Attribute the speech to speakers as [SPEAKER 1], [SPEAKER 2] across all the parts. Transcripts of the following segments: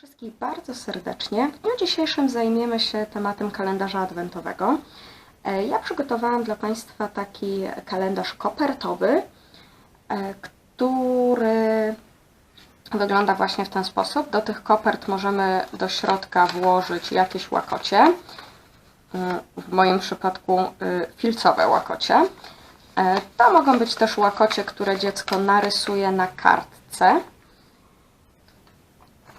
[SPEAKER 1] wszystkich bardzo serdecznie. W dniu dzisiejszym zajmiemy się tematem kalendarza adwentowego. E, Ja przygotowałam dla Państwa taki kalendarz kopertowy, e, który wygląda właśnie w ten sposób. Do tych kopert możemy do środka włożyć jakieś łakocie. Mm, W moim przypadku filcowe łakocie. E, To mogą być też łakocie, które dziecko narysuje na kartce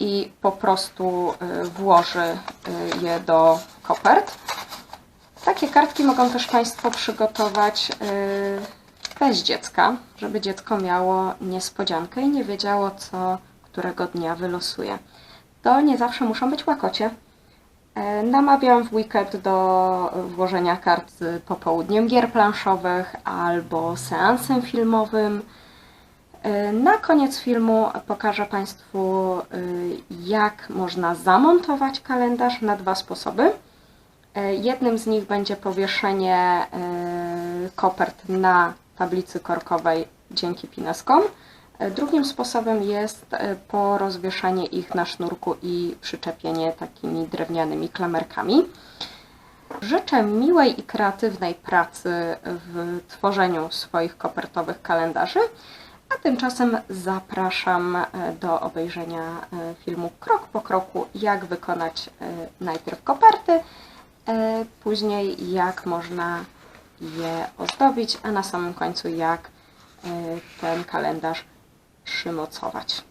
[SPEAKER 1] i po prostu y, włoży y, je do kopert. Takie kartki mogą też Państwo przygotować y, bez dziecka, żeby dziecko miało niespodziankę i nie wiedziało, co którego dnia wylosuje. To nie zawsze muszą być łakocie. E, Namawiam w weekend do włożenia kart z popołudniem gier planszowych albo seansem filmowym. E, Na koniec filmu pokażę Państwu, y, jak można zamontować kalendarz na dwa sposoby. E, Jednym z nich będzie powieszenie e, kopert na tablicy korkowej dzięki pineskom. E, Drugim sposobem jest e, porozwieszanie ich na sznurku i przyczepienie takimi drewnianymi klamerkami. Życzę miłej i kreatywnej pracy w tworzeniu swoich kopertowych kalendarzy, a tymczasem zapraszam e, do obejrzenia e, filmu krok po kroku, jak wykonać e, najpierw koperty, później jak można je ozdobić, a na samym końcu jak ten kalendarz przymocować.